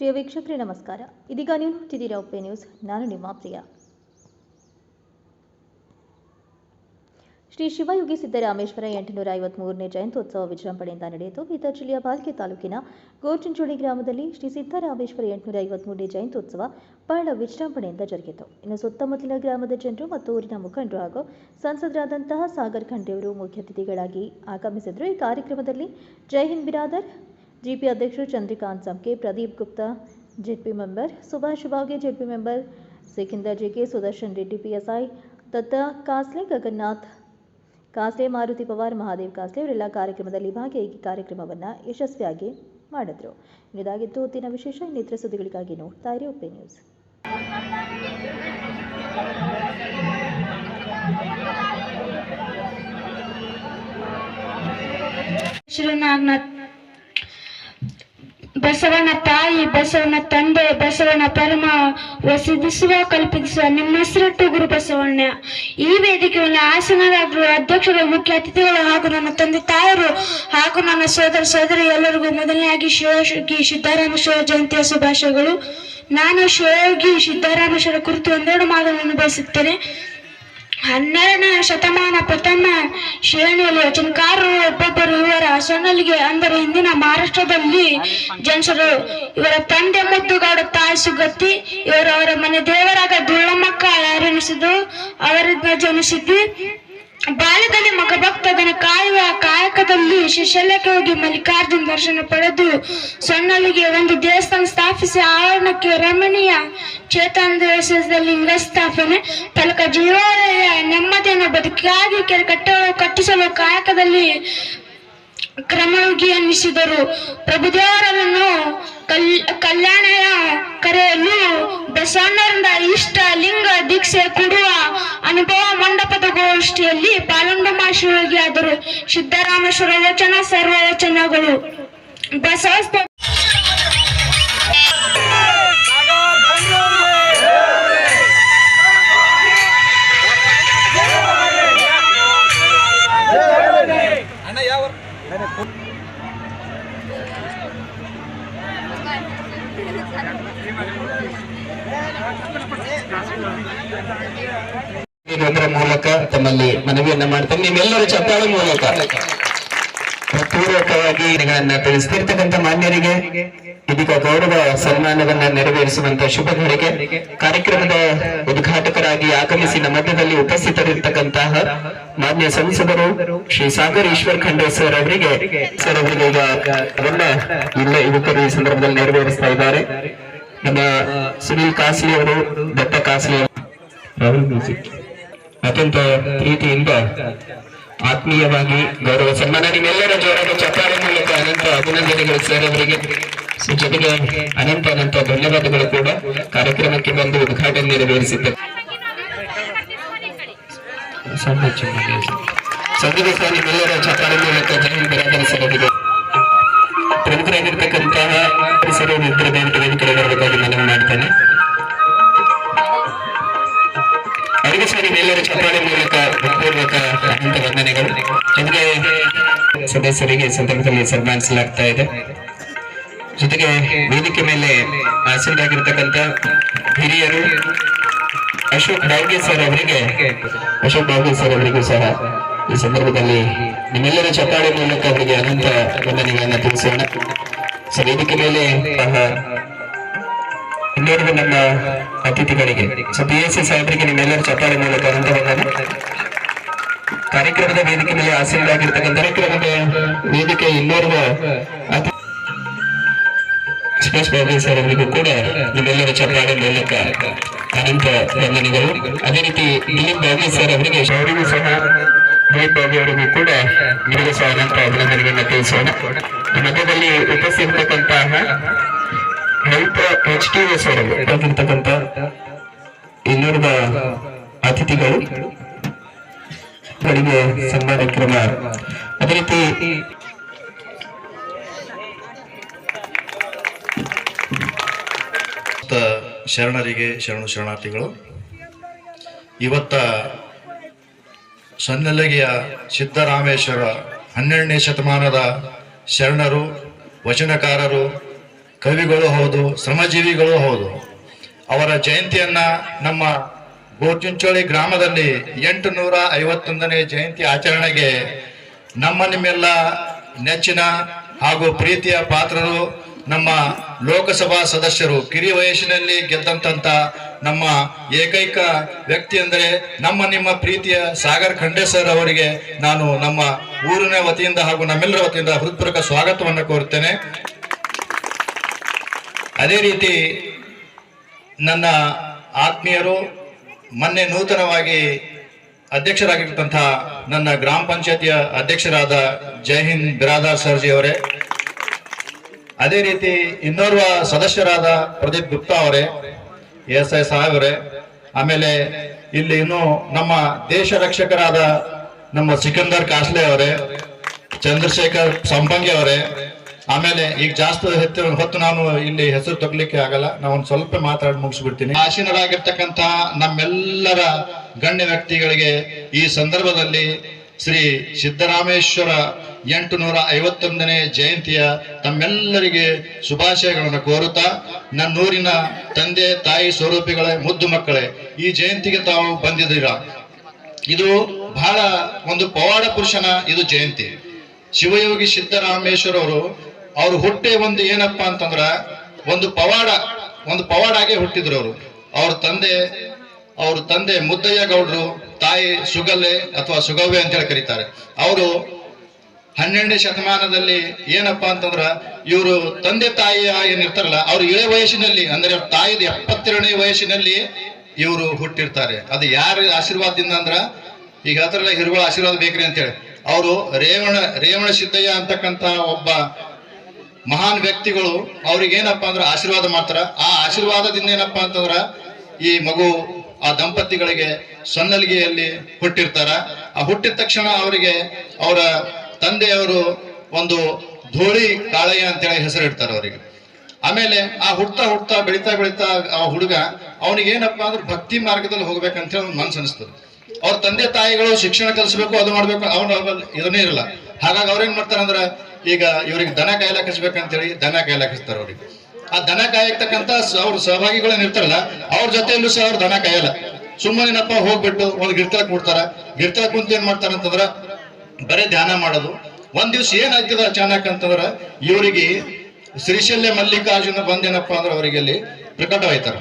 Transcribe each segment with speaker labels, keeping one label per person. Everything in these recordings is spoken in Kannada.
Speaker 1: ಪ್ರಿಯ ವೀಕ್ಷಕರೇ, ನಮಸ್ಕಾರ. ಇದೀಗ ನೀವು ನೋಡ್ತಿದ್ದೀರಾ ಒಪ್ಪೆ ನ್ಯೂಸ್. ನಾನು ನಿಮ್ಮ ಪ್ರಿಯ. ಶ್ರೀ ಶಿವಯೋಗಿ ಸಿದ್ದರಾಮೇಶ್ವರ ಎಂಟುನೂರ ಐವತ್ಮೂರನೇ ಜಯಂತ್ಯೋತ್ಸವ ವಿಜೃಂಭಣೆಯಿಂದ ನಡೆಯಿತು. ಬೀದರ್ ಜಿಲ್ಲೆಯ ಬಾಲ್ಕಿ ತಾಲೂಕಿನ ಗೋರ್ಚಿಂಚೋಳಿ ಗ್ರಾಮದಲ್ಲಿ ಶ್ರೀ ಸಿದ್ದರಾಮೇಶ್ವರ ಎಂಟುನೂರ ಐವತ್ಮೂರನೇ ಜಯಂತ್ಯೋತ್ಸವ ಬಹಳ ವಿಜೃಂಭಣೆಯಿಂದ ಜರುಗಿತು. ಇನ್ನು ಸುತ್ತಮುತ್ತಲಿನ ಗ್ರಾಮದ ಜನರು ಮತ್ತು ಊರಿನ ಮುಖಂಡರು ಹಾಗೂ ಸಂಸದರಾದಂತಹ ಸಾಗರ್ ಖಂಡೆಯವರು ಮುಖ್ಯ ಅತಿಥಿಗಳಾಗಿ ಆಗಮಿಸಿದರು ಈ ಕಾರ್ಯಕ್ರಮದಲ್ಲಿ ಜೈ ಹಿಂದ್ ಬಿರಾದರ್ ಜಿಪಿ ಅಧ್ಯಕ್ಷರು Chandrikant Sanke Pradeep Gupta ZP member Subhash Bage ZP member Sikandar JK Sudarshan Reddy PSI Datta Kasle Gagannath Kasle Maruti Pawar Mahadev Kasle ಇವರೆಲ್ಲ ಕಾರ್ಯಕ್ರಮದಲ್ಲಿ ಭಾಗಿಯಾಗಿ ಕಾರ್ಯಕ್ರಮವನ್ನು ಯಶಸ್ವಿಯಾಗಿ ಮಾಡಿದ್ರು. ಇದಾಗಿತ್ತು ದಿನ ವಿಶೇಷ. ಇನ್ನಿತರ ಸುದ್ದಿಗಳಿಗಾಗಿ ನೋಡ್ತಾ ಇರಿ ಒಪ್ಪೆ ನ್ಯೂಸ್.
Speaker 2: ಬಸವನ ತಾಯಿ, ಬಸವನ ತಂದೆ, ಬಸವನ ಪರಮ ವಸಿದಿಸುವ ಕಲ್ಪಿಸುವ ನಿಮ್ಮ ಹೆಸರಿಟ್ಟು ಗುರು ಬಸವಣ್ಣ. ಈ ವೇದಿಕೆಯನ್ನು ಆಸನರಾದರು ಅಧ್ಯಕ್ಷರು, ಮುಖ್ಯ ಅತಿಥಿಗಳು ಹಾಗೂ ನನ್ನ ತಂದೆ ತಾಯರು ಹಾಗೂ ನನ್ನ ಸೋದರ ಸೋದರಿ ಎಲ್ಲರಿಗೂ ಮೊದಲನೆಯಾಗಿ ಶಿವಯೋಗಿ ಸಿದ್ದರಾಮೇಶ್ವರ ಜಯಂತಿಯ ಶುಭಾಶಯಗಳು. ನಾನು ಶಿವಯೋಗಿ ಸಿದ್ದರಾಮೇಶ್ವರ ಕುರಿತು ಒಂದೆರಡು ಮಾತುಗಳನ್ನು ಬಯಸುತ್ತೇನೆ. ಹನ್ನೆರಡನೇ ಶತಮಾನ ಪ್ರಥಮ ಶ್ರೇಣಿಯಲ್ಲಿ ವಚನಕಾರರು ಒಬ್ಬೊಬ್ಬರು ಇವರ ಸೊನ್ನಲಿಗೆ, ಅಂದರೆ ಇಂದಿನ ಮಹಾರಾಷ್ಟ್ರದಲ್ಲಿ ಜನಸರು ಇವರ ತಂದೆ ಮುದ್ದುಗೌಡ ತಾಯಿ ಸುಗತಿ, ಇವರು ಅವರ ಮನೆ ದೇವರಾದ ದುಳ್ಳಮ್ಮಕ್ಕ ಯಾರೆನಿಸಿದ್ದು ಅವರಿಂದ ಜನಿಸಿದ್ದು ಬಾಲ್ಯದಲ್ಲಿ ಮಗಭಕ್ತದನ ಕಾಯುವ ಕಾಯಕದಲ್ಲಿ ಶಿಶಲ್ಯಕ್ಕೆ ಹೋಗಿ ಮಲ್ಲಿಕಾರ್ಜುನ ದರ್ಶನ ಪಡೆದು ಸಣ್ಣಲ್ಲಿಗೆ ಒಂದು ದೇವಸ್ಥಾನ ಸ್ಥಾಪಿಸಿ ಆವರಣಕ್ಕೆ ರಮಣೀಯ ಚೇತನ ಲಿಂಗ ಸ್ಥಾಪನೆ ತಲಕ ಜೀವೋದಯ ನೆಮ್ಮದಿಯನ್ನು ಬದುಕಾಗಿ ಕೆಲ ಕಟ್ಟ ಕಟ್ಟಿಸಲು ಕಾಯಕದಲ್ಲಿ ಕ್ರಮವಾಗಿ ಅನ್ನಿಸಿದರು ಪ್ರಭುದೇವರನ್ನು ಕಲ್, ಕಲ್ಯಾಣಯ ಕರೆಯಲು ಬಸವಣ್ಣರಿಂದ ಇಷ್ಟ ಲಿಂಗ ದೀಕ್ಷೆ ಕೊಡುವ ಅನುಭವ ಗೋಷ್ಠಿಯಲ್ಲಿ ಪಾಲ್ಗೊಂಡು ಮಾಶಿಯೋಗಿ ಆದರು ಸಿದ್ದರಾಮೇಶ್ವರ ವಚನ ಸರ್ವ ವಚನಗಳು ಬಸವ
Speaker 3: ಇದರ ಮೂಲಕ ತಮ್ಮಲ್ಲಿ ಮನವಿಯನ್ನ ಮಾಡ್ತೇನೆ. ನಿಮ್ಮೆಲ್ಲರ ಚಪ್ಪಾಳೆ ಮೂಲಕ. ಪೂರ್ವಕವಾಗಿ ತಿಳಿಸ್ತಿರ್ತಕ್ಕಂಥ ಮಾನ್ಯರಿಗೆ, ಇದೀಗ ಗೌರವ ಸನ್ಮಾನವನ್ನ ನೆರವೇರಿಸುವಂತ ಶುಭ ಘಳಿಗೆ ಕಾರ್ಯಕ್ರಮದ ಉದ್ಘಾಟಕರಾಗಿ ಆಗಮಿಸಿ ಮಧ್ಯದಲ್ಲಿ ಉಪಸ್ಥಿತರಿರ್ತಕ್ಕಂತಹ ಮಾನ್ಯ ಸಂಸದರು ಶ್ರೀ ಸಾಗರ್ ಈಶ್ವರ್ ಖಂಡ್ರೆ ಸರ್ ಅವರಿಗೆ ಸರ್ ಅವರಿಗೆ ಈಗ ಅದನ್ನ ಇಲ್ಲ ಯುವಕರು ಈ ಸಂದರ್ಭದಲ್ಲಿ ನೆರವೇರಿಸ್ತಾ ಇದ್ದಾರೆ. ನಮ್ಮ ಸುನೀಲ್ ಕಾಸ್ಲಿ ಅವರು, ದತ್ತ ಕಾಸ್ಲಿ ಅವರು. ಅತ್ಯಂತ ಪ್ರೀತಿಯಿಂದ ಆತ್ಮೀಯವಾಗಿ ಗೌರವ ಸನ್ಮಾನ ನಿಮ್ಮೆಲ್ಲರ ಜೋರಾದ ಚಪ್ಪಾಳೆ ಮೂಲಕ ಅನಂತ ಅಭಿನಂದನೆಗಳು ಸರ್ ಅವರಿಗೆ. ಜೊತೆಗೆ ಅನಂತ ಅನಂತ ಧನ್ಯವಾದಗಳು ಕೂಡ ಕಾರ್ಯಕ್ರಮಕ್ಕೆ ಬಂದು ಉದ್ಘಾಟನೆ ನೆರವೇರಿಸಿದ್ದೆ ಸದ್ಯದ ಸಹ ನಿಮ್ಮೆಲ್ಲರ ಚಪ್ಪಾಳೆ ಮೂಲಕ ಬಿರಾದರ ಸರ್ ಅವರಿಗೆ ಪ್ರಮುಖರಾಗಿರ್ತಕ್ಕಂತಹ ಪರಿಸರ ಮಿತ್ರ ವೇದಿಕೆ ವೇದಿಕೆ ಬರಬೇಕಾಗಿ ಮನವಿ ಮಾಡ್ತೇನೆ. ಸರಿ ಚಪ್ಪಾಳೆ ಮೂಲಕ ಪೂರ್ವಕ ಅನಂತ ವಂದನೆಗಳು ಜೊತೆಗೆ ಸದಸ್ಯರಿಗೆ ಸಂದರ್ಭದಲ್ಲಿ ಸನ್ಮಾನಿಸಲಾಗ್ತಾ ಇದೆ. ಜೊತೆಗೆ ವೇದಿಕೆ ಮೇಲೆ ಆಸೀನರಾಗಿರ್ತಕ್ಕಂಥ ಹಿರಿಯರು ಅಶೋಕ್ ಬಾವ್ಗೆ ಸರ್ ಅವರಿಗೆ, ಅಶೋಕ್ ಬಾವ್ಗೆ ಸರ್ ಅವರಿಗೂ ಸಹ ಈ ಸಂದರ್ಭದಲ್ಲಿ ನಿಮ್ಮೆಲ್ಲರ ಚಪ್ಪಾಳೆ ಮೂಲಕ ಅವರಿಗೆ ಅನಂತ ವಂದನೆಗಳನ್ನ ತಿಳಿಸೋಣ. ಸರ್, ವೇದಿಕೆ ಮೇಲೆ ಆಹ, ನಮ್ಮ ಅತಿಥಿಗಳಿಗೆ. ಸೊ ಪಿ ಎಸ್ ಸಿ ಸಾಹೇಬರಿಗೆ ನಿಮ್ಮೆಲ್ಲರೂ ಚಪ್ಪಾಳೆ ಮೂಲಕ ಅಂತ ವಂದನೆ ಕಾರ್ಯಕ್ರಮದ ವೇದಿಕೆ ಮೇಲೆ ಆಸೀನರಾಗಿರ್ತಕ್ಕಂಥ ಕಾರ್ಯಕ್ರಮದ ವೇದಿಕೆ ಇನ್ನೋರ್ವ ಸುಭಾಷ್ ಬಾಬು ಸರ್ ಅವರಿಗೂ ಕೂಡ ನಿಮ್ಮೆಲ್ಲರ ಚಪ್ಪಾಳೆ ಮೂಲಕ ಅನಂತ ವಂದನೆಗಳು. ಅದೇ ರೀತಿ ದಿಲೀಪ್ ಬಾಬು ಸರ್ ಅವರಿಗೆ ಅವರಿಗೂ ಸಹ ದಿಲೀಪ್ ಬಾಬು ಅವರಿಗೂ ಕೂಡ ನಿಮಗೂ ಸಹ ಅನಂತ ಅಭಿನಂದನೆಗಳನ್ನ ತಿಳಿಸೋಣ. ಮಧ್ಯದಲ್ಲಿ ಉಪಸ್ಥಿತಕ್ಕಂತಹ ಎಚ್ ಟಿ ಎಸ್ ಅವರು ಅತಿಥಿಗಳು ಅವರಿಗೆ ಸನ್ಮಾನ ಕ್ರಮ. ಅದೇ ರೀತಿ
Speaker 4: ಶರಣರಿಗೆ ಶರಣು ಶರಣಾರ್ಥಿಗಳು ಇವತ್ತ ಸನ್ನಲಗೆಯ ಸಿದ್ದರಾಮೇಶ್ವರ ಹನ್ನೆರಡನೇ ಶತಮಾನದ ಶರಣರು ವಚನಕಾರರು ಕವಿಗಳು ಹೌದು, ಶ್ರಮಜೀವಿಗಳು ಹೌದು. ಅವರ ಜಯಂತಿಯನ್ನ ನಮ್ಮ ಗೋಚುಂಚೋಳಿ ಗ್ರಾಮದಲ್ಲಿ ಎಂಟು ನೂರ ಐವತ್ತೊಂದನೇ ಜಯಂತಿ ಆಚರಣೆಗೆ ನಮ್ಮ ನಿಮ್ಮೆಲ್ಲ ನೆಚ್ಚಿನ ಹಾಗೂ ಪ್ರೀತಿಯ ಪಾತ್ರರು, ನಮ್ಮ ಲೋಕಸಭಾ ಸದಸ್ಯರು ಕಿರಿ ವಯಸ್ಸಿನಲ್ಲಿ ಗೆದ್ದಂತ ನಮ್ಮ ಏಕೈಕ ವ್ಯಕ್ತಿ ಅಂದರೆ ನಮ್ಮ ನಿಮ್ಮ ಪ್ರೀತಿಯ ಸಾಗರ್ ಖಂಡೆ ಸರ್ ಅವರಿಗೆ ನಾನು ನಮ್ಮ ಊರಿನ ವತಿಯಿಂದ ಹಾಗೂ ನಮ್ಮೆಲ್ಲರ ವತಿಯಿಂದ ಹೃತ್ಪೂರ್ವಕ ಸ್ವಾಗತವನ್ನು ಕೋರುತ್ತೇನೆ. ಅದೇ ರೀತಿ ನನ್ನ ಆತ್ಮೀಯರು, ಮೊನ್ನೆ ನೂತನವಾಗಿ ಅಧ್ಯಕ್ಷರಾಗಿರ್ತಂತಹ ನನ್ನ ಗ್ರಾಮ ಪಂಚಾಯತಿಯ ಅಧ್ಯಕ್ಷರಾದ ಜೈ ಹಿಂದ್ ಬಿರಾದಾರ್ ಸರ್ಜಿ ಅವರೇ, ಅದೇ ರೀತಿ ಇನ್ನೋರ್ವ ಸದಸ್ಯರಾದ ಪ್ರದೀಪ್ ಗುಪ್ತಾ ಅವರೇ ಎಸ್ ಐ ಸಾಹೇಬರೇ ಆಮೇಲೆ ಇಲ್ಲಿ ಇನ್ನು ನಮ್ಮ ದೇಶ ರಕ್ಷಕರಾದ ನಮ್ಮ ಸಿಕಂದರ್ ಕಾಸ್ಲೆ ಅವರೇ, ಚಂದ್ರಶೇಖರ್ ಸಂಪಂಗಿ ಅವರೇ ಆಮೇಲೆ ಈಗ ಜಾಸ್ತಿ ಹೆಚ್ಚು ಹೊತ್ತು ನಾನು ಇಲ್ಲಿ ಹೆಸರು ತಗ್ಲಿಕ್ಕೆ ಆಗಲ್ಲ. ನಾವು ಒಂದು ಸ್ವಲ್ಪ ಮಾತಾಡಿ ಮುಗಿಸ್ಬಿಡ್ತೀನಿ. ಆಸೀನರಾಗಿರ್ತಕ್ಕಂತ ನಮ್ಮೆಲ್ಲರ ಗಣ್ಯ ವ್ಯಕ್ತಿಗಳಿಗೆ ಈ ಸಂದರ್ಭದಲ್ಲಿ ಶ್ರೀ ಸಿದ್ದರಾಮೇಶ್ವರ ಎಂಟು ನೂರ ಐವತ್ತೊಂದನೇ ಜಯಂತಿಯ ತಮ್ಮೆಲ್ಲರಿಗೆ ಶುಭಾಶಯಗಳನ್ನು ಕೋರುತ್ತಾ, ನನ್ನೂರಿನ ತಂದೆ, ತಾಯಿ ಸ್ವರೂಪಿಗಳೇ ಮುದ್ದು ಮಕ್ಕಳೇ, ಈ ಜಯಂತಿಗೆ ತಾವು ಬಂದಿದ್ದೀರಾ? ಇದು ಬಹಳ ಒಂದು ಪವಾಡ ಪುರುಷನ ಇದು ಜಯಂತಿ. ಶಿವಯೋಗಿ ಸಿದ್ದರಾಮೇಶ್ವರ ಅವರು ಅವ್ರು ಹುಟ್ಟಿ ಒಂದು ಏನಪ್ಪಾ ಅಂತಂದ್ರ ಒಂದು ಪವಾಡ, ಒಂದು ಪವಾಡಾಗೆ ಹುಟ್ಟಿದ್ರು ಅವರು. ಅವ್ರ ತಂದೆ ಅವ್ರ ತಂದೆ ಮುದ್ದಯ್ಯ ಗೌಡ್ರು, ತಾಯಿ ಸುಗಲ್ಲೆ ಅಥವಾ ಸುಗವ್ವೆ ಅಂತ ಹೇಳಿ ಕರೀತಾರೆ. ಅವರು ಹನ್ನೆರಡನೇ ಶತಮಾನದಲ್ಲಿ ಏನಪ್ಪಾ ಅಂತಂದ್ರ ಇವರು ತಂದೆ ತಾಯಿ ಏನಿರ್ತಾರಲ್ಲ ಅವ್ರ ಇಳೆ ವಯಸ್ಸಿನಲ್ಲಿ, ಅಂದ್ರೆ ಅವ್ರ ತಾಯಿದ ಎಪ್ಪತ್ತೆರಡನೇ ವಯಸ್ಸಿನಲ್ಲಿ ಇವರು ಹುಟ್ಟಿರ್ತಾರೆ. ಅದು ಯಾರ ಆಶೀರ್ವಾದದಿಂದ ಅಂದ್ರ, ಈಗ ಹೇಳ್ತಾರಲ್ಲ ಹಿರುಗಳ ಆಶೀರ್ವಾದ ಬೇಕ್ರಿ ಅಂತೇಳಿ. ಅವರು ರೇವಣ ರೇವಣ ಸಿದ್ದಯ್ಯ ಅಂತಕ್ಕಂತ ಒಬ್ಬ ಮಹಾನ್ ವ್ಯಕ್ತಿಗಳು ಅವ್ರಿಗೆ ಏನಪ್ಪಾ ಅಂದ್ರೆ ಆಶೀರ್ವಾದ ಮಾಡ್ತಾರ. ಆ ಆಶೀರ್ವಾದದಿಂದ ಏನಪ್ಪಾ ಅಂತಂದ್ರ ಈ ಮಗು ಆ ದಂಪತಿಗಳಿಗೆ ಸೊನ್ನಲಿಗೆಯಲ್ಲಿ ಹುಟ್ಟಿರ್ತಾರ. ಆ ಹುಟ್ಟಿದ ತಕ್ಷಣ ಅವರಿಗೆ ಅವರ ತಂದೆಯವರು ಒಂದು ಧೂಳಿ ಕಾಳಯ್ಯ ಅಂತೇಳಿ ಹೆಸರಿಡ್ತಾರೆ ಅವರಿಗೆ. ಆಮೇಲೆ ಆ ಹುಡ್ತಾ ಹುಡ್ತಾ ಬೆಳಿತಾ ಬೆಳಿತಾ ಆ ಹುಡುಗ ಅವನಿಗೆ ಏನಪ್ಪಾ ಅಂದ್ರೆ ಭಕ್ತಿ ಮಾರ್ಗದಲ್ಲಿ ಹೋಗ್ಬೇಕಂತ ಹೇಳಿ ಮನ್ಸು ಅನಿಸ್ತದೆ. ಅವ್ರ ತಂದೆ ತಾಯಿಗಳು ಶಿಕ್ಷಣ ಕಲಿಸ್ಬೇಕು, ಅದು ಮಾಡ್ಬೇಕು, ಅವ್ನ ಇದನ್ನೇ ಇರಲ್ಲ. ಹಾಗಾಗಿ ಅವ್ರೇನ್ ಮಾಡ್ತಾರ ಅಂದ್ರ ಈಗ ಇವ್ರಿಗೆ ದನ ಹೇಳಿ ದನ ಕಾಯ್ಲಾಕ್ ಹಚ್ತಾರ ಅವ್ರಿಗೆ. ಆ ದನ ಕಾಯತಕ್ಕಂತ ಅವ್ರ ಸಹಭಾಗಿಗಳು ಇರ್ತಾರಲ್ಲ, ಅವ್ರ ಜೊತೆಯಲ್ಲೂ ಸಹ ಅವ್ರ ದನ ಕಾಯಲ್ಲ. ಸುಮ್ಮನೆನಪ್ಪ ಹೋಗ್ಬಿಟ್ಟು ಒಂದು ಗಿರ್ತಲ ಕೂಡ್ತಾರ ಗಿಡ್ತಲ ಕುಂತ ಏನ್ ಮಾಡ್ತಾರ ಅಂತಂದ್ರ ಬರೇ ಧ್ಯಾನ ಮಾಡೋದು. ಒಂದ್ ದಿವ್ಸ ಏನಾಗ್ತದ ಅಚಾನಕ್ ಅಂತಂದ್ರ ಇವರಿಗೆ ಶ್ರೀಶಲ್ಯ ಮಲ್ಲಿಕಾರ್ಜುನ ಬಂದೇನಪ್ಪ ಅಂದ್ರೆ ಅವರಿಗೆ ಅಲ್ಲಿ ಪ್ರಕಟವಾಯ್ತಾರ.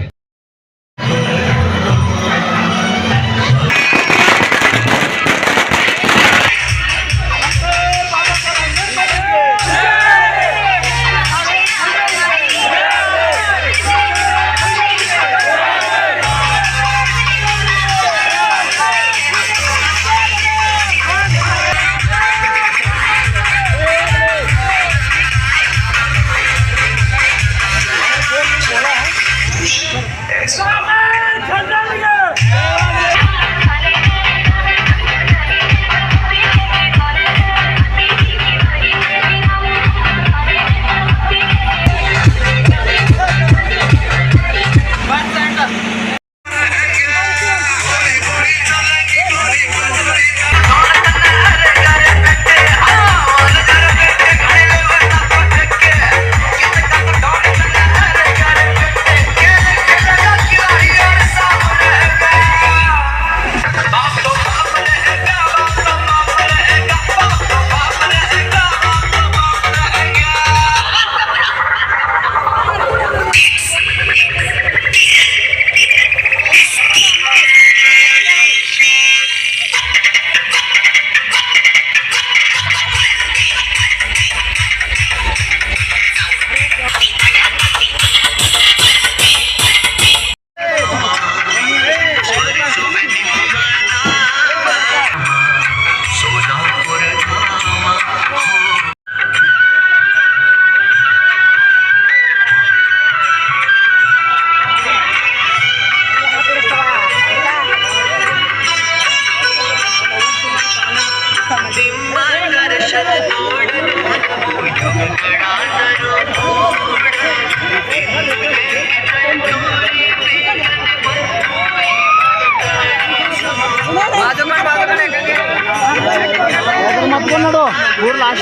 Speaker 4: লাশ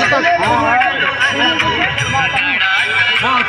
Speaker 4: হ্যাঁ